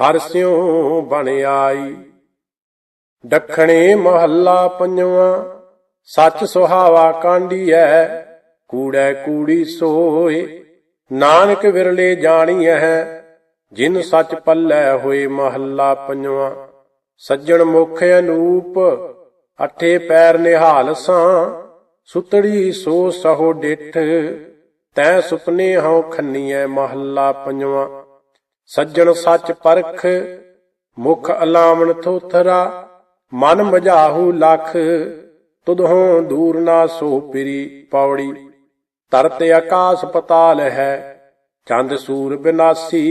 ਹਰ ਸਿਉ ਬਣ ਆਈ। ਦੱਖਣੇ ਮਹੱਲਾ ਪੰਜਵਾਂ, ਸੱਚ ਸੁਹਾਵਾ ਕਾਂਡੀਐ, ਕੂੜੈ ਕੂੜੀ ਸੋਏ ਨਾਨਕ ਵਿਰਲੇ ਜਾਣੀਐ, ਜਿਨ ਸੱਚ ਪੱਲੈ ਹੋਏ ਮਹੱਲਾ ਪੰਜਵਾਂ। ਸੱਜਣ ਮੁਖ ਅਨੂਪ, ਅਠੇ ਪੈਰ ਨਿਹਾਲ ਸਾਂ। ਸੁਤੜੀ ਸੋ ਸਹੋ ਡਿਠ, ਤੈ ਸੁਪਨੇ ਹਉ ਖੰਨੀਐ ਮਹੱਲਾ ਪੰਜਵਾਂ। ਸੱਜਣ ਸੱਚ ਪਰਖ, ਮੁਖ ਅਲਾਮਣ ਥੋਥਰਾ, ਮਨ ਮਝਾਹੂ ਲਖ ਤੁਧੋਂ ਦੂਰ ਨਾ ਸੋ ਪਿਰੀ ਪੌੜੀ। ਤਰਤ ਆਕਾਸ ਪਤਾਲ ਹੈ, ਚੰਦ ਸੂਰ ਬਿਨਾਸੀ,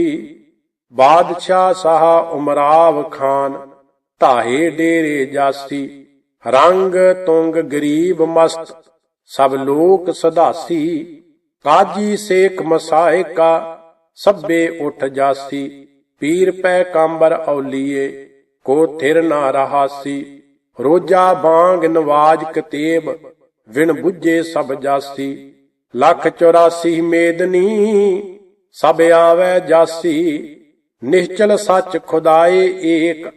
ਬਾਦਸ਼ਾਹ ਸਾਹ ਉਮਰਾਵ ਖਾਨ, ਧਾਹੇ ਡੇਰੇ ਜਾਸੀ, ਰੰਗ ਤੁੰਗ ਗਰੀਬ ਮਸਤ, ਸਭ ਲੋਕ ਸਦਾਸੀ, ਕਾਜੀ ਸੇਖ ਮਸਾਇਕਾ ਸਭੇ ਉਠ ਜਾਸੀ, ਪੀਰ ਪੈ ਕਾਂਬਰ ਔਲੀਏ, ਕੋ ਥਿਰ ਨਾ ਰਹਾਸੀ, ਰੋਜਾ ਬਾਂਗ ਨਵਾਜ ਕਤੇਬ, ਵਿਣ ਬੁੱਝੇ ਸਭ ਜਾਸੀ, ਲੱਖ 84 ਮੇਦਨੀ, ਸਭ ਆਵੈ ਜਾਸੀ, ਨਿਸ਼ਚਲ ਸੱਚ ਖੁਦਾਏ ਏਕ,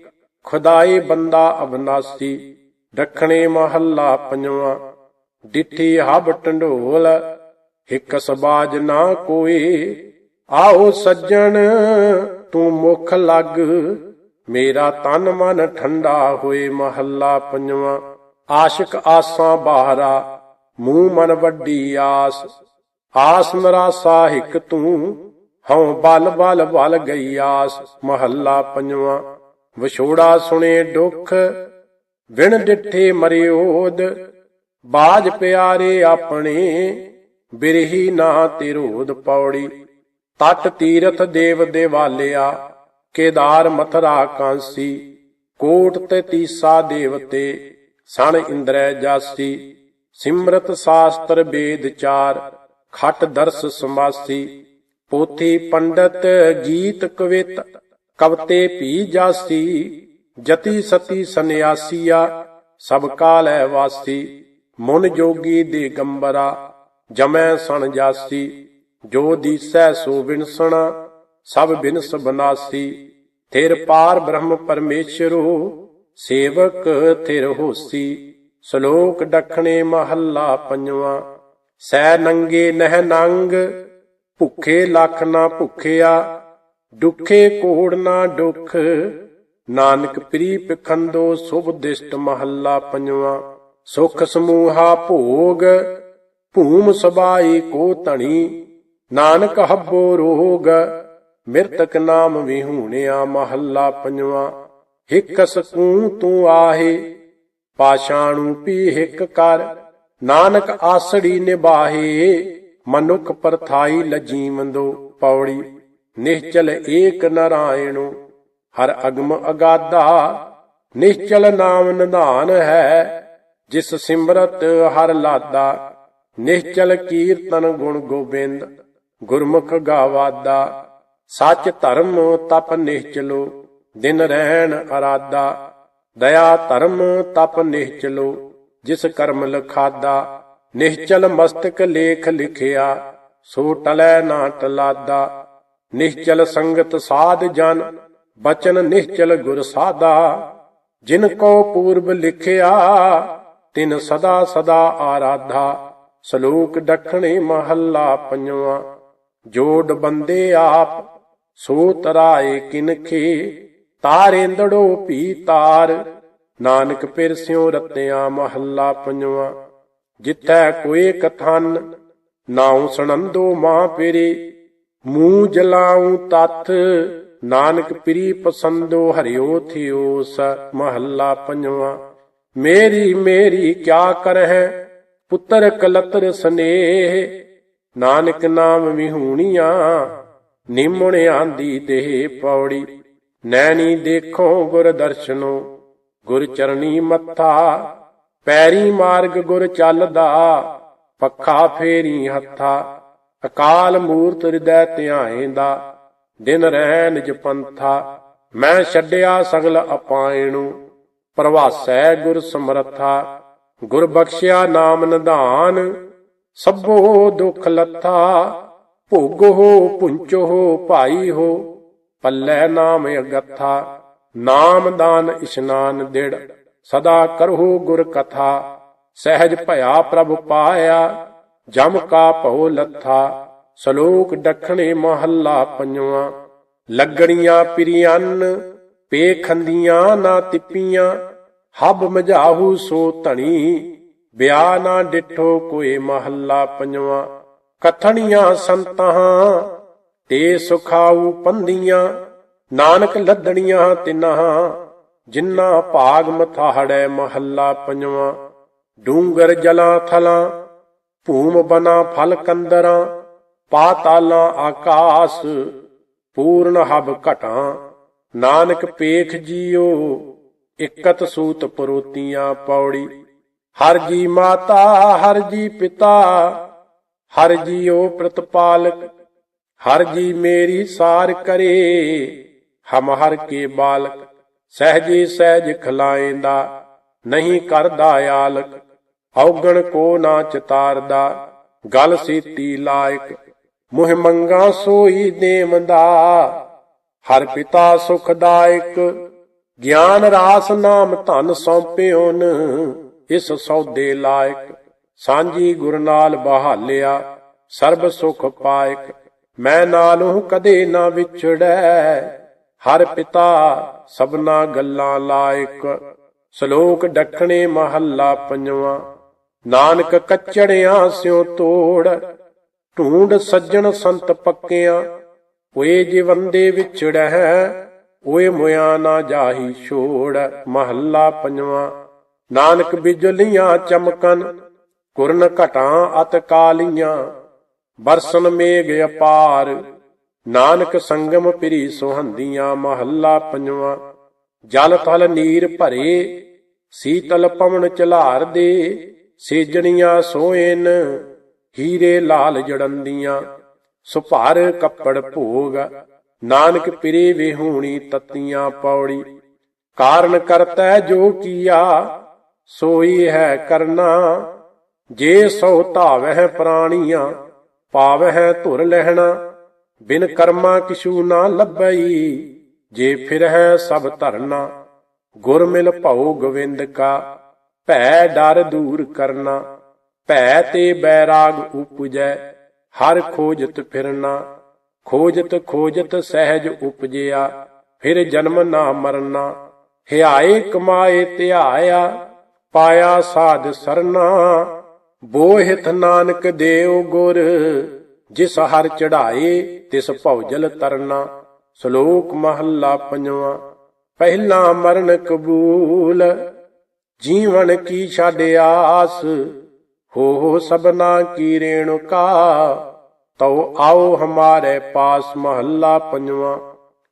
ਖੁਦਾਏ ਬੰਦਾ ਅਬਨਾਸੀ ਦੱਖਣੇ ਮਹੱਲਾ ਪੰਜਵਾਂ, ਡਿੱਠੀ ਹਬ ਟੰਡੋਲ, ਇੱਕ ਸਬਾਜ ਨਾ ਕੋਏ ਆਓ ਸੱਜਣ, ਤੂੰ ਮੁਖ ਲੱਗ। ਮੇਰਾ ਤਨ ਮਨ ਠੰਡਾ ਹੋਏ ਮਹੱਲਾ ਪੰਜਵਾਂ। ਆਸ਼ਿਕ ਆਸਾਂ ਬਾਹਰਾ, ਮੂੰਹ ਮਨ ਵੱਡੀ ਆਸ। ਆਸ ਨਰਾਸਾ ਹਿਕ ਤੂੰ, ਹਉ ਬਲ ਬਲ ਬਲ ਗਈ ਆਸ। ਮਹੱਲਾ ਪੰਜਵਾਂ। ਵਿਛੋੜਾ ਸੁਣੇ ਦੁੱਖ ਵਿਣ ਡਿੱਠੇ ਮਰਿਓਦ ਬਾਜ ਪਿਆਰੇ ਆਪਣੇ, ਬਿਰਹੀ ਨਾ ਤਿਰੋਦ ਪੌੜੀ। ਤਟ ਤੀਰਥ ਦੇਵ ਦੇਵਾਲਿਆ, ਕੇਦਾਰ ਮਥਰਾ ਕਾਂਸੀ, ਕੋਟ ਤੇ ਤੀਸਾ ਦੇਵਤੇ, ਸਣ ਇੰਦਰੈ ਜਾਸੀ, ਸਿਮਰਤ ਸਾਸਤਰ ਵੇਦ ਚਾਰ, ਖਟ ਦਰਸ ਸਮਾਸੀ, ਪੋਥੀ ਪੰਡਤ ਗੀਤ ਕਵਿਤ, ਕਵਤੇ ਭੀ ਜਾਸੀ, ਜਤੀ ਸਤੀ ਸੰਿਆਸੀਆ ਸਭ ਕਾਲੈ ਵਾਸੀ, ਮਨ ਜੋਗੀ ਦੇ ਗੰਬਰਾ, ਜਮੈ ਸਣ ਜਾਸੀ। ਜੋ ਦੀਸੈ ਸੋ ਬਿਨਸਣਾ, ਸਭ ਬਿਨਸ ਬਨਾਸੀ। ਥਿਰ ਪਾਰ ਬ੍ਰਹਮ ਪਰਮੇਸ਼ਰੋ, ਸੇਵਕ ਥਿਰ ਹੋਸੀ। ਸ਼ਲੋਕ ਡਖਣੇ ਮਹੱਲਾ ਪੰਜਵਾਂ। ਸੈ ਨੰਗੇ ਨਹਿ ਨੰਗ, ਭੁੱਖੇ ਲੱਖ ਨਾ ਭੁੱਖਿਆ। ਦੁਖੇ ਕੋੜ ਨਾ ਦੁਖ, ਨਾਨਕ ਪ੍ਰੀ ਪਖੰਦੋ ਸੁਭ ਦਿਸ਼ਟ ਮਹੱਲਾ ਪੰਜਵਾਂ। ਸੁਖ ਸਮੂਹਾ ਭੋਗ, ਭੂਮ ਸਬਾਈ ਕੋ ਧਣੀ। ਨਾਨਕ ਹੱਬੋ ਰੋਗ, ਮਿਰਤਕ ਨਾਮ ਵਿਹੂਣਿਆ ਮਹੱਲਾ ਪੰਜਵਾਂ। ਹਿੱਕ ਸਕੂ ਤੂੰ ਆਹੇ, ਪਾਸ਼ਾਣੂ ਪੀ ਹਿੱਕ ਕਰ। ਨਾਨਕ ਆਸੜੀ ਨਿਬਾਹੇ ਮਨੁੱਖ ਪਰਥਾਈ ਲਜੀਵੰਦੋ ਪੌੜੀ। ਨਿਸ਼ਚਲ ਏਕ ਨਰਾਇਣੋ, ਹਰ ਅਗਮ ਅਗਾਦਾ ਨਿਸ਼ਚਲ ਨਾਮ ਨਿਧਾਨ ਹੈ, ਜਿਸ ਸਿਮਰਤ ਹਰ ਲਾਦਾ। ਨਿਸ਼ਚਲ ਕੀਰਤਨ ਗੁਣ ਗੋਬਿੰਦ ਗੁਰਮੁਖ ਗਾਵਾਦਾ, ਸੱਚ ਧਰਮ ਤਪ ਨਿਸ਼ਚਲੋ ਦਿਨ ਰਹਿਣ ਅਰਾਦਾ। ਦਇਆ ਧਰਮ ਤਪ ਨਿਸ਼ਚਲੋ ਜਿਸ ਕਰਮ ਲਖਾਦਾ, ਨਿਸ਼ਚਲ ਮਸਤਕ ਲੇਖ ਲਿਖਿਆ ਸੋ ਟਲੈ ਨਾ ਟਲਾਦਾ ਨਿਸ਼ਚਲ ਸੰਗਤ ਸਾਧ ਜਨ, ਬਚਨ ਨਿਸ਼ਚਲ ਗੁਰ ਸਾਦਾ ਜਿਨ ਕੋ ਪੂਰਬ ਲਿਖਿਆ, ਤਿਨ ਸਦਾ ਸਦਾ ਆਰਾਧਾ। ਸ਼ਲੋਕ ਡਖਣੇ ਮਹੱਲਾ ਪੰਜਵਾਂ। ਜੋੜ ਬੰਦੇ ਆਪ ਸੋ ਤਰਾਏ ਕਿਨਖੇ ਤਾਰੇਂਦੜੋ ਭੀ ਤਾਰ। ਨਾਨਕ ਪਿਰ ਸਿਉ ਰਤਿਆ ਮਹੱਲਾ ਪੰਜਵਾਂ। ਜਿੱਥੈ ਕੋਏ ਕਥਨ, ਨਾਉ ਸੁਣੰਦੋ ਮਾਂ ਪੇਰੇ। ਮੂੰਹ ਜਲਾਉ ਤਤ ਨਾਨਕ ਪ੍ਰੀ ਪਸੰਦੋ ਹਰਿਓ ਥਿਓਸ ਮਹੱਲਾ ਪੰਜਵਾਂ। ਮੇਰੀ ਮੇਰੀ ਕਿਆ ਕਰਹਿ, ਪੁੱਤਰ ਕਲਤਰ ਸਨੇਹ ਨਾਨਕ ਨਾਮ ਵਿਹੂਣੀਆਂ ਨਿਮਣ ਆਂਦੀ ਦੇਹ ਪੌੜੀ। ਨੈਣੀ ਦੇਖੋ ਗੁਰ ਦਰਸ਼ਨੋ ਗੁਰ ਚਰਣੀ ਮੱਥਾ। ਪੈਰੀ ਮਾਰਗ ਗੁਰ ਚੱਲਦਾ, ਪੱਖਾ ਫੇਰੀ ਹੱਥਾ। ਅਕਾਲ ਮੂਰਤ ਹਿਰਦੈ ਧਿਆਏਂਦਾ, ਦਿਨ ਰਹਿ ਨਿਜ ਪੰਥਾ। ਮੈਂ ਛੱਡਿਆ ਸਗਲ ਅਪਾਇਣੂ, ਪ੍ਰਵਾਸੈ ਗੁਰ ਸਮਰਥਾ। ਗੁਰ ਬਖਸ਼ਿਆ ਨਾਮ ਨਿਧਾਨ ਸਭੋ ਦੁਖ ਲੱਥਾ, ਭੋਗੋ ਪੁੰਚੋ ਭਾਈ ਹੋ, ਪੱਲੇ ਨਾਮ ਅਗੱਥਾ, ਨਾਮ ਦਾਨ ਇਸ਼ਨਾਨ ਦਿੜ, ਸਦਾ ਕਰਹੁ ਗੁਰ ਕਥਾ, ਸਹਿਜ ਭਇਆ ਪ੍ਰਭ ਪਾਇਆ, ਜਮ ਕਾ ਭਉ ਲੱਥਾ, ਸ਼ਲੋਕ ਡਖਣੇ ਮਹੱਲਾ ਪੰਜਵਾਂ, ਲੱਗਣੀਆਂ ਪ੍ਰਿਯੰਨ ਪੇਖੰਦੀਆਂ ਨਾ ਤਿੱਪੀਆਂ, ਹਬ ਮਝਾਹੂ ਸੋ ਧਣੀ ਵਿਆਹ ਨਾ ਡਿਠੋ ਕੋਈ ਮਹੱਲਾ ਪੰਜਵਾਂ। ਕਥਣੀਆਂ ਸੰਤਾਂ ਤੇ ਸੁਖਾਊ ਪੰਦੀਆਂ ਨਾਨਕ ਲੱਦਣੀਆਂ ਤਿਨਾਂ ਜਿਨ੍ਹਾਂ ਭਾਗ ਮਥਾੜੈ ਮਹੱਲਾ ਪੰਜਵਾਂ। ਡੂੰਗਰ ਜਲਾਂ ਥਲਾਂ, ਭੂਮ ਬਨਾ ਫਲ ਕੰਦਰਾਂ। ਪਾਤਾਲਾਂ ਆਕਾਸ, ਪੂਰਨ ਹਬ ਘਟਾਂ। ਨਾਨਕ ਪੇਖ ਜੀਓ, ਇਕਤ ਸੂਤ ਪਰੋਤੀਆਂ ਪੌੜੀ। ਹਰ ਜੀ ਮਾਤਾ, ਹਰ ਜੀ ਪਿਤਾ, ਹਰ ਜੀ ਓ ਪ੍ਰਤਪਾਲਕ, ਹਰ ਜੀ ਮੇਰੀ ਸਾਰ ਕਰੇ, ਹਮ ਹਰ ਕੇ ਬਾਲਕ, ਸਹਜੇ ਸਹਿਜ ਖਲਾਏਂਦਾ, ਨਹੀਂ ਕਰਦਾ ਆਲਕ, ਔਗਣ ਕੋ ਨਾ ਚਤਾਰਦਾ, ਗਲ ਸੀਤੀ ਲਾਇਕ, ਮੁਹਿ ਮੰਗਾ ਸੋਈ ਦੇਵੰਦਾ, ਹਰ ਪਿਤਾ ਸੁਖਦਾਇਕ, ਗਿਆਨ ਰਾਸ ਨਾਮ ਧਨ ਸੌਂਪਿਓਨ ਇਸ ਸੌਦੇ ਲਾਇਕ ਸਾਂਝੀ ਗੁਰ ਨਾਲ ਬਹਾਲਿਆ, ਸਰਬ ਸੁਖ ਪਾਇਕ, ਮੈਂ ਨਾਲੋਂ ਕਦੇ ਨਾ ਵਿਛੜੈ। ਹਰ ਪਿਤਾ ਸਭਨਾ ਗੱਲਾਂ ਲਾਇਕ, ਸ਼ਲੋਕ ਡੱਕਣੇ ਮਹੱਲਾ ਪੰਜਵਾਂ। ਨਾਨਕ ਕੱਚੜਿਆਂ ਸਿਉ ਤੋੜ, ਢੂੰਡ ਸੱਜਣ ਸੰਤ ਪੱਕਿਆਂ। ਓਏ ਜਿਵੰਦੇ ਵਿਛੜੈ, ਓਏ ਮੁਆ ਨਾ ਜਾਹੀ ਛੋੜ। ਮਹੱਲਾ ਪੰਜਵਾਂ। ਨਾਨਕ ਬਿਜਲੀਆਂ ਚਮਕਨ ਕੁਰਨ ਘਟਾਂ ਅਤ ਕਾਲੀਆਂ, ਬਰਸਨ ਮੇਘ ਅਪਾਰ। ਨਾਨਕ ਸੰਗਮ ਪਿਰੀ ਸੁਹੰਦੀਆਂ ਮਹੱਲਾ ਪੰਜਵਾਂ, ਜਲ ਥਲ ਨੀਰ ਭਰੇ, ਸੀਤਲ ਪਵਨ ਚਲਾਰ ਦੇ, ਸੇਜਣੀਆਂ ਸੋਇਨ, ਹੀਰੇ ਲਾਲ ਜੜੰਦੀਆਂ, ਸੁਭਾਰ ਕੱਪੜ ਭੋਗ। ਨਾਨਕ ਪਿਰੇ ਵਿਹੂਣੀ ਤਤੀਆਂ ਪੌੜੀ, ਕਾਰਨ ਕਰਤਾ ਜੋ ਕੀਆ ਸੋਈ ਹੈ ਕਰਨਾ, ਜੇ ਸੋ ਧਾਵਹਿ ਪ੍ਰਾਣੀਆਂ, ਪਾਵਹਿ ਧੁਰ ਲਹਿਣਾ, ਬਿਨ ਕਰਮਾ ਕਿਛੂ ਨਾ ਲੱਭਈ, ਜੇ ਫਿਰਹਿ ਸਭ ਧਰਨਾ ਗੁਰ ਮਿਲ ਭਉ ਗੋਵਿੰਦ ਕਾ, ਭੈ ਡਰ ਦੂਰ ਕਰਨਾ, ਭੈ ਤੇ ਬੈਰਾਗ ਉਪਜੈ, ਹਰ ਖੋਜਤ ਫਿਰਨਾ, ਖੋਜਤ ਖੋਜਤ ਸਹਿਜ ਉਪਜਿਆ, ਫਿਰ ਜਨਮ ਨਾ ਮਰਨਾ, ਹਿਆਏ ਕਮਾਏ ਧਿਆਇਆ ਪਾਇਆ ਸਾਧ ਸਰਨਾ, ਬੋਹਿਤ ਨਾਨਕ ਦੇਵ ਗੁਰ, ਜਿਸ ਹਰ ਚੜਾਏ ਤਿਸ ਭਉਜਲ ਤਰਨਾ। ਸ਼ਲੋਕ ਮਹੱਲਾ ਪੰਜਵਾਂ, ਪਹਿਲਾ ਮਰਨ ਕਬੂਲ, ਜੀਵਨ ਕੀ ਛੱਡ ਆਸ, ਹੋ ਹੋ ਸਬਨਾ ਕੀ ਰੇਣੁਕਾ ਤਉ ਆਓ ਹਮਾਰੇ ਪਾਸ ਮਹੱਲਾ ਪੰਜਵਾਂ,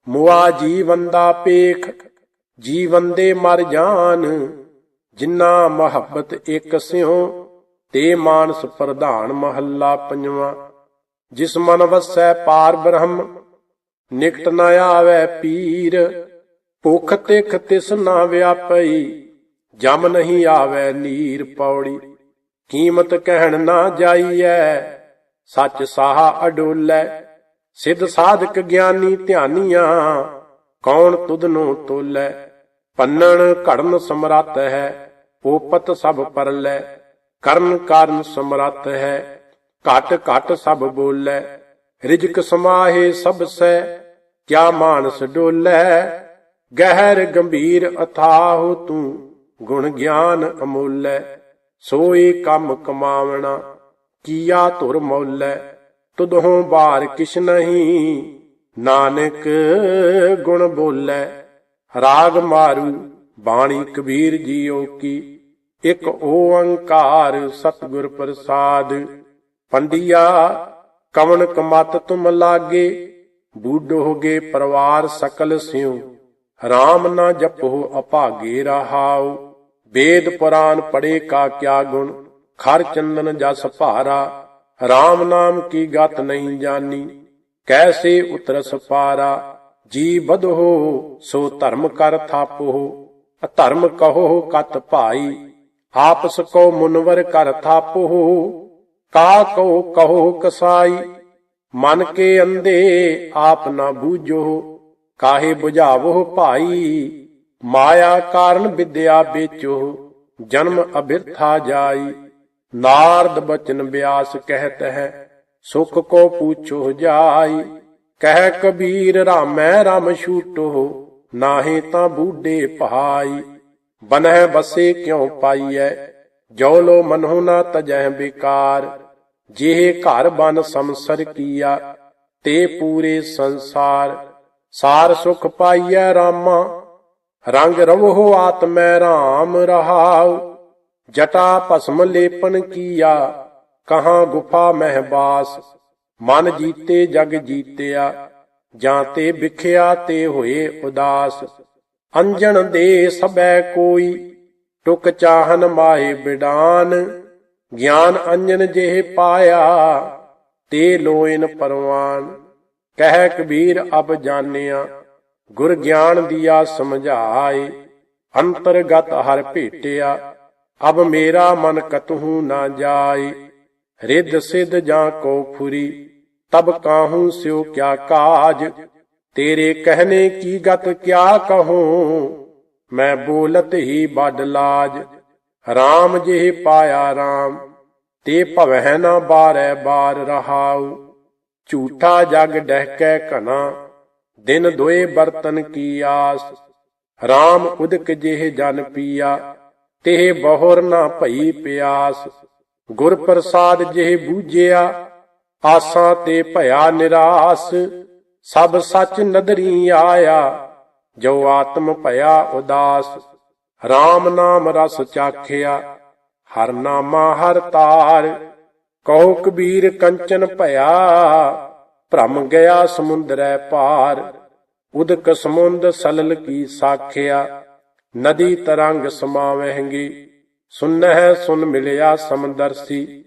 ਮੁਆ ਜੀਵਨ ਦਾ ਪੇਖ, ਜੀਵਨ ਦੇ ਮਰ ਜਾਨ। ਜਿਨ੍ਹਾਂ ਮੁਹੱਬਤ ਇੱਕ ਸਿਉ, ਤੇ ਮਾਨਸ ਪ੍ਰਧਾਨ ਮਹੱਲਾ ਪੰਜਵਾਂ। ਜਿਸ ਮਨ ਵਸੈ ਪਾਰ ਬ੍ਰਹਮ, ਨਿਕਟ ਨ ਆਵੈ ਪੀਰ। ਭੁਖ ਤਿਖ ਤਿਸ ਨਾ ਵਿਆਪਈ, ਜਮ ਨਹੀਂ ਆਵੈ ਨੀਰ ਪੌੜੀ। ਕੀਮਤ ਕਹਿਣ ਨਾ ਜਾਈਐ, ਸੱਚ ਸਾਹਾ ਅਡੋਲੈ। ਸਿੱਧ ਸਾਧਕ ਗਿਆਨੀ ਧਿਆਨੀਆਂ, ਕੌਣ ਤੁਧ ਨੂੰ ਤੋਲੈ। ਪੰਨਣ ਘੜਨ ਸਮਰੱਥ ਹੈ, ਪੋਪਤ ਸਭ ਪਰਲੈ, ਕਰਨ ਕਾਰਨ ਸਮਰੱਥ ਹੈ, ਘਟ ਘਟ ਸਭ ਬੋਲੈ, ਰਿਜਕ ਸਮਾਹੇ ਸਭ ਸੈ, ਕਿਆ ਮਾਨਸ ਡੋਲੈ, ਗਹਿਰ ਗੰਭੀਰ ਅਥਾਹੁ ਤੂੰ, ਗੁਣ ਗਿਆਨ ਅਮੋਲੈ, ਸੋਏ ਕੰਮ ਕਮਾਵਣਾ, ਕੀਆ ਧੁਰ ਮੌਲੈ ਤੁਧੋਂ ਬਾਰ ਕਿਛ ਨਹੀਂ, ਨਾਨਕ ਗੁਣ ਬੋਲੈ। ਰਾਗ ਮਾਰੂ ਬਾਣੀ ਕਬੀਰ ਜੀਓ ਕੀ। ਇਕ ਓੰਕਾਰ ਸਤਿਗੁਰ ਪ੍ਰਸਾਦ। ਪੰਡਿਆ ਕਵਣ ਕਮਤ ਤੁਮ ਲਾਗੇ ਬੂਢੋਗੇ ਪਰਿਵਾਰ ਸਕਲ ਸਿਉ। RAM ਨਾ ਜਪੋ ਅਭਾਗੇ ਰਹਾਉ। ਵੇਦ ਪੁਰਾਨ ਪੜੇ ਕਾ ਕਿਆ ਗੁਣ, ਖਰ ਚੰਦਨ ਜਸ ਭਾਰਾ। RAM ਨਾਮ ਕੀ ਗਤ ਨਹੀਂ ਜਾਨੀ, ਕੈਸੇ ਉਤਰਸ ਪਾਰਾ। ਜੀ ਬਧੋ ਸੋ ਧਰਮ ਕਰ ਥਾਪੋ ਅਧਰਮ ਕਹੋ, ਕਤ ਭਾਈ, ਆਪਸ ਕੋ ਮੁਨਵਰ ਕਰ ਥਾਪੋ ਕਾ ਕੋ ਕਹੋ, ਕਸਾਈ, ਮਨ ਕੇ ਅੰਦੇ ਆਪ ਨਾ ਬੂਝੋ। ਕਾਹੇ 부ਝਾਵੋ ਭਾਈ, ਮਾਇਆ ਕਾਰਨ ਵਿਦਿਆ ਵੇਚੋ। ਜਨਮ ਅਬਿਰਥਾ ਜਾਈ, ਨਾਰਦ ਬਚਨ ਬਿਆਸ ਕਹਿਤ ਹੈ, ਸੁਖ ਕੋ ਪੂਛੋ ਜਾਈ। ਕਹਿ ਕਬੀਰ ਰਾਮੈ ਰਾਮ ਛੂਟੋ, ਨਾਹੀ ਤਾਂ ਬੂਢੇ ਪਹਾਈ। ਬਨਹਿ ਬਸੇ ਕਿਉ ਪਾਈਐ? ਜੋ ਲੋ ਮਨਹੁ ਨਾ ਤਜਹਿ ਬਿਕਾਰ। ਜਿਹ ਘਰ ਬਨ ਸੰਸਰ ਕੀਆ, ਤੇ ਪੂਰੇ ਸੰਸਾਰ। ਸਾਰ ਸੁਖ ਪਾਈਐ ਰਾਮਾ, ਰੰਗ ਰਵਹੁ ਆਤਮੈ ਰਾਮ ਰਹਾਉ। ਜਟਾ ਭਸਮ ਲੇਪਨ ਕੀਆ, ਕਹਾਂ ਗੁਫਾ ਮਹਿਬਾਸ ਮਨ ਜੀਤੇ ਜਗ ਜੀਤਿਆ, ਜਾਂ ਤੇ ਵਿਖਿਆ ਤੇ ਹੋਏ ਉਦਾਸ। ਅੰਜਣ ਦੇ ਸਬੈ ਕੋਈ, ਟੁਕ ਚਾਹਨ ਮਾਏ ਬਿਡਾਨ। ਗਿਆਨ ਅੰਜਨ ਜਿਹੇ ਪਾਇਆ, ਤੇ ਲੋਇਨ ਪਰਵਾਨ। ਕਹਿ ਕਬੀਰ ਅਬ ਜਾਣਿਆ, ਗੁਰ ਗਿਆਨ ਦੀਆ ਸਮਝਾਏ। ਅੰਤਰਗਤ ਹਰ ਭੇਟਿਆ, ਅਬ ਮੇਰਾ ਮਨ ਕਤਹੂ ਨਾ ਜਾਏ। ਰਿੱਧ ਸਿੱਧ ਜਾਂ ਕੋ ਫੁਰੀ ਤਬ ਕਾਹੂ ਸਿਓ ਕਿਆ ਕਾਜ? ਤੇਰੇ ਕਹਿਨੇ ਕੀ ਗਤ ਕਿਆ ਕਹੂੰ? ਮੈਂ ਬੋਲਤ ਹੀ ਬਡ ਲਾਜ। RAM ਜਿਹ ਪਾਇਆ RAM ਤੇ ਭਵਹਿ ਨਾ ਬਾਰੈ ਬਾਰ ਰਹਾਉ। ਝੂਠਾ ਜਗ ਡਹਿਕੈ ਘਨਾ ਦਿਨ ਦੋਏ ਬਰਤਨ ਕੀ ਆਸ। RAM ਉਦਕ ਜਿਹ ਜਨ ਪੀਆ, ਤੇ ਬਹੁਰ ਨਾ ਭਈ ਪਿਆਸ। ਗੁਰ ਪ੍ਰਸਾਦ ਜਿਹ ਬੂਝਿਆ ਆਸਾਂ ਤੇ ਭਇਆ ਨਿਰਾਸ, ਸਭ ਸੱਚ ਨਦਰੀ ਆਇਆ, ਜੋ ਆਤਮ ਭਇਆ ਉਦਾਸ। RAM ਨਾਮ ਰਸ ਚਾਖਿਆ, ਹਰ ਨਾਮਾ ਹਰ ਤਾਰ। ਕਹੋ ਕਬੀਰ ਕੰਚਨ ਭਇਆ, ਭ੍ਰਮ ਗਿਆ ਸਮੁੰਦਰੈ ਪਾਰ। ਉਦਕ ਸਮੁੰਦ ਸਲਲ ਕੀ ਸਾਖਿਆ, ਨਦੀ ਤਰੰਗ ਸਮਾਵਹਿੰਗੀ। ਸੁਨਹਿ ਸੁਨ ਮਿਲਿਆ ਸਮਦਰਸੀ।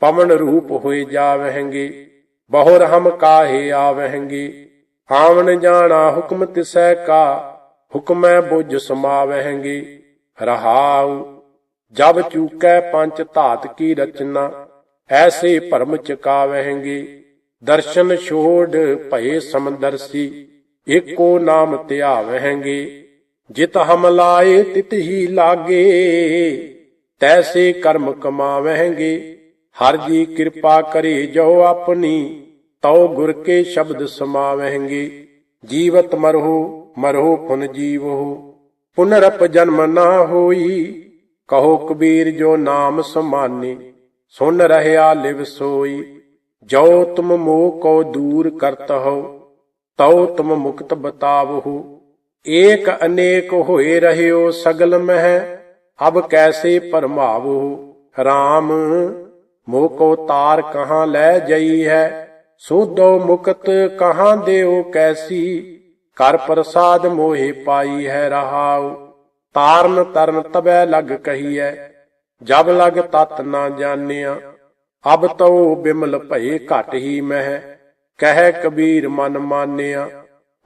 ਪਵਨ ਰੂਪ ਹੋਏ ਜਾਵਹਿੰਗੇ, ਬਹੁਰ ਹਮ ਕਾਹੇ ਆਵਹਿੰਗੇ। ਆਵਣ ਜਾਣਾ ਹੁਕਮ ਤਿਸੈ ਕਾ, ਹੁਕਮੈ ਬੁਝ ਸਮਾਵਹਿੰਗੇ। ਰਹਾਉ, ਜਬ ਚੂਕੈ ਪੰਜ ਧਾਤ ਕੀ ਰਚਨਾ, ਐਸੇ ਭਰਮ ਚਕਾਵਹਿੰਗੇ। ਦਰਸ਼ਨ ਛੋੜ ਭਏ ਸਮਦਰਸੀ, ਏਕੋ ਨਾਮ ਧਿਆਵਹਿੰਗੇ। ਜਿਤ ਹਮ ਲਾਏ ਤਿਤ ਹੀ ਲਾਗੇ, ਤੈਸੇ ਕਰਮ ਕਮਾਵਹਿੰਗੇ। ਹਰ ਜੀ ਕਿਰਪਾ ਕਰੇ ਜੋ ਆਪਣੀ, ਤਉ ਗੁਰ ਕੇ ਸ਼ਬਦ ਸਮਾਵਹਿੰਗੇ। ਜੀਵਤ ਮਰਹੁ ਮਰਹੁ ਪੁਨ ਜੀਵਹੁ। ਪੁਨਰਪ ਜਨਮ ਨਾ ਹੋਈ, ਕਹੋ ਕਬੀਰ ਜੋ ਨਾਮ ਸਮਾਨੇ। ਸੁਨ ਰਹਿਆ ਲਿਵ ਸੋਈ, ਜੋ ਤੁਮ ਮੋਹ ਕੋ ਦੂਰ ਕਰਤ ਹੋ, ਤਉ ਤੁਮ ਮੁਕਤ ਬਤਾਵਹੁ। ਏਕ ਅਨੇਕ ਹੋਏ ਰਹਿਓ ਸਗਲ ਮਹਿ, ਅਬ ਕੈਸੇ ਪਰਮਾਵਹੁ। RAM ਮੋਹ ਕੋ ਤਾਰ ਕਹਾਂ ਲੈ ਜਈ ਹੈ ਸੋਧੋ ਮੁਕਤ ਕਹਾਂ ਦੇਉ ਕੈਸੀ? ਕਰ ਪ੍ਰਸਾਦ ਮੋਹਿ ਪਾਈ ਹੈ ਰਹਾਉ, ਤਾਰਨ ਤਰਨ ਤਬੈ ਲਗ ਕਹੀਐ ਜਬ ਲਗ ਤਤ ਨਾ ਜਾਣਿਆ। ਅਬ ਤਉ ਬਿਮਲ ਭਏ ਘਟ ਹੀ ਮਹਿ, ਕਹਿ ਕਬੀਰ ਮਨ ਮਾਨਿਆ।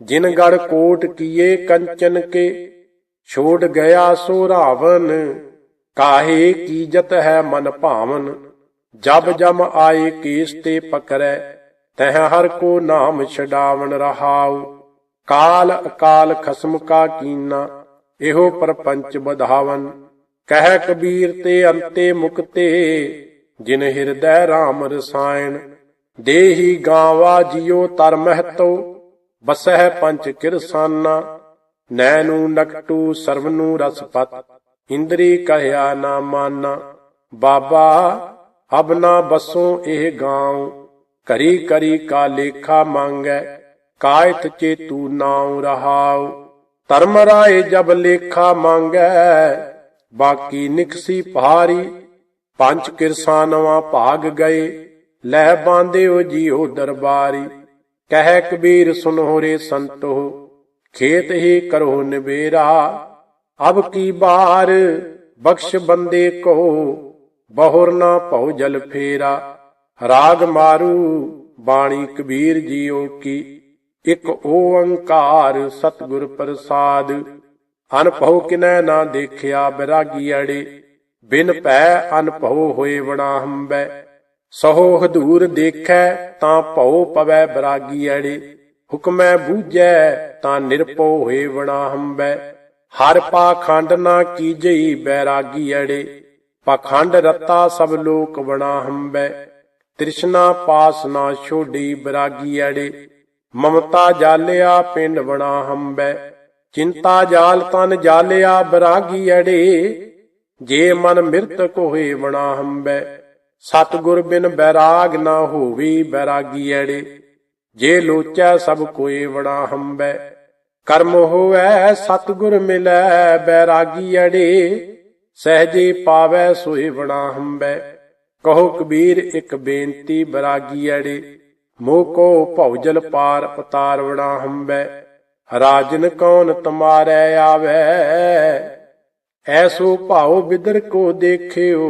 ਜਿਨ ਗੜ ਕੋਟ ਕੀਏ ਕੰਚਨ ਕੇ, ਛੋੜ ਗਿਆ ਸੋ ਰਾਵਨ, ਕਾਹੇ ਕੀਜਤ ਹੈ ਮਨ ਭਾਵਨ। ਜਬ ਜਮ ਆਏ ਕੇਸ ਤੇ ਪਕਰੈ, ਤਹ ਹਰ ਕੋ ਨਾਮ ਛਡਾਵਣ ਰਹਾਉ। ਕਾਲ ਅਕਾਲ ਖਸਮ ਕਾ ਕੀਨਾ, ਇਹੋ ਪਰਪੰਚ ਬਧਾਵਨ ਕਹਿ ਕਬੀਰ ਤੇ ਅੰਤੇ ਮੁਕਤੇ, ਜਿਨ ਹਿਰਦੈ RAM ਰਸਾਇਣ। ਦੇਹੀ ਗਾਵਾ ਜਿਉ ਤਰ ਮਹਤੋ, ਬਸਹਿ ਪੰਚ ਕਿਰਸਾਨਾ ਨੈਨੂ ਨਕਟੂ ਸਰਵਨੂ ਰਸਪਤ, ਇੰਦਰੀ ਕਹਿਆ ਨਾ ਮਾਨਾ। ਬਾਬਾ ਅਬ ਨਾ ਬਸੋ ਇਹ ਗਾਉ ਕਰੀ ਕਰੀ ਕਾ ਲੇਖਾ ਮੰਗੈ ਕਾਇਤ ਚੇਤੂ ਨਾਉ ਰਹਾਉ। ਧਰਮ ਰਾਏ ਜਬ ਲੇਖਾ ਮੰਗੈ, ਬਾਕੀ ਨਿਕਸੀ ਪਹਾਰੀ ਪੰਜ ਕਿਰਸਾਨਵਾ ਭਾਗ ਗਏ, ਲੈ ਬਾਂਧਿਓ ਜੀਓ ਦਰਬਾਰੀ। ਕਹਿ ਕਬੀਰ ਸੁਨੋ ਰੇ ਸੰਤੋ, ਖੇਤ ਹੀ ਕਰੋ ਨਿਬੇਰਾ ਅਬ ਕੀ ਬਾਰ ਬਖਸ਼ ਬੰਦੇ ਕੋ ਬਹੁਰ ਨਾ ਭਉ ਜਲ ਫੇਰਾ, ਰਾਗ ਮਾਰੂ ਬਾਣੀ ਕਬੀਰ ਜੀਓ ਕੀ। ਇਕ ਓੰਕਾਰ ਸਤਿਗੁਰ ਪ੍ਰਸਾਦ, ਅਨਭਉ ਕਿਨੈ ਨਾ ਦੇਖਿਆ ਬਿਰਾਗੀ ਅੜੇ। ਬਿਨ ਭੈ ਅਨਭਉ ਹੋਏ ਵਣਾ ਹੰਬੈ ਸਹੋ ਹਦੂਰ ਦੇਖੈ ਤਾਂ ਭਉ ਪਵੈ ਬਿਰਾਗੀ ਅੜੇ। ਹੁਕਮੈ ਬੂਝੈ ਤਾਂ ਨਿਰਭਉ ਹੋਏ ਵਣਾ ਹੰਬੈ ਹਰ ਪਾਖੰਡ ਨਾ ਕੀਜਈ ਬੈਰਾਗੀ ਅੜੇ। ਪਾਖੰਡ ਰਤਾ ਸਭ ਲੋਕ ਬਣਾ ਹੰਬੈ, ਤ੍ਰਿਸ਼ਨਾ ਪਾਸ ਨਾ ਛੋਡੀ ਬਰਾਗੀ ਐੜੇ। ਮਮਤਾ ਜਾਲਿਆ ਪਿੰਡ ਬਣਾ ਹੰਬੈ, ਚਿੰਤਾ ਜਾਲ ਤਨ ਜਾਲਿਆ ਬਰਾਗੀ ਅੜੇ ਜੇ ਮਨ ਮਿਰਤ ਕੋਹੇ ਬਣਾ ਹੰਬੈ, ਸਤਿਗੁਰ ਬਿਨ ਬੈਰਾਗ ਨਾ ਹੋਵੀ ਬੈਰਾਗੀ ਐੜੇ। ਜੇ ਲੋਚੈ ਸਭ ਕੋਏ ਬਣਾ ਹੰਬੈ, ਕਰਮ ਹੋਵੈ ਸਤਿਗੁਰ ਮਿਲੈ ਬੈਰਾਗੀ ਅੜੇ ਸਹਜੇ ਪਾਵੈ ਸੋਹੇ ਬਣਾ ਹੰਬੈ ਕਹੋ ਕਬੀਰ ਇੱਕ ਬੇਨਤੀ ਬਰਾਗੀ ਅੜੇ, ਮੋਹ ਕੋ ਭਉਜਲ ਪਾਰ ਉਤਾਰ ਬਣਾ ਹੰਬੈ ਰਾਜਨ ਕੌਣ ਤੁਮਾਰੈ ਆਵੈ? ਐਸੋ ਭਾਉ ਬਿਦਰ ਕੋ ਦੇਖਿਓ,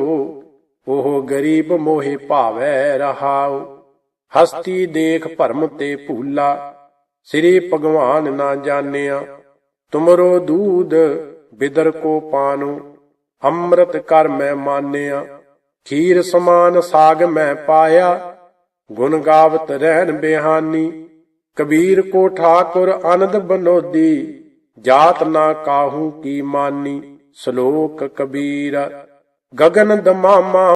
ਉਹ ਗਰੀਬ ਮੋਹਿ ਭਾਵੈ ਰਹਾਉ, ਹਸਤੀ ਦੇਖ ਭਰਮ ਤੇ ਭੂਲਾ, ਸ੍ਰੀ ਭਗਵਾਨ ਨਾ ਜਾਣਿਆ, ਤੁਮਰੋ ਦੂਧ ਬਿਦਰ ਕੋ ਪਾਨੋ ਅੰਮ੍ਰਿਤ ਕਰ ਮੈਂ ਮਾਨਿਆ, ਖੀਰ ਸਮਾਨ ਸਾਗ ਮੈਂ ਪਾਇਆ, ਗੁਣ ਗਾਵਤ ਰਹਿਣ ਬਿਹਾਨੀ, ਕਬੀਰ ਕੋ ਠਾਕੁਰ ਆਨੰਦ ਬਨੋਦੀ, ਜਾਤ ਨਾ ਕਾਹੂ ਕੀ ਮਾਨੀ, ਸ਼ਲੋਕ ਕਬੀਰ, ਗਗਨ ਦਮਾਮਾ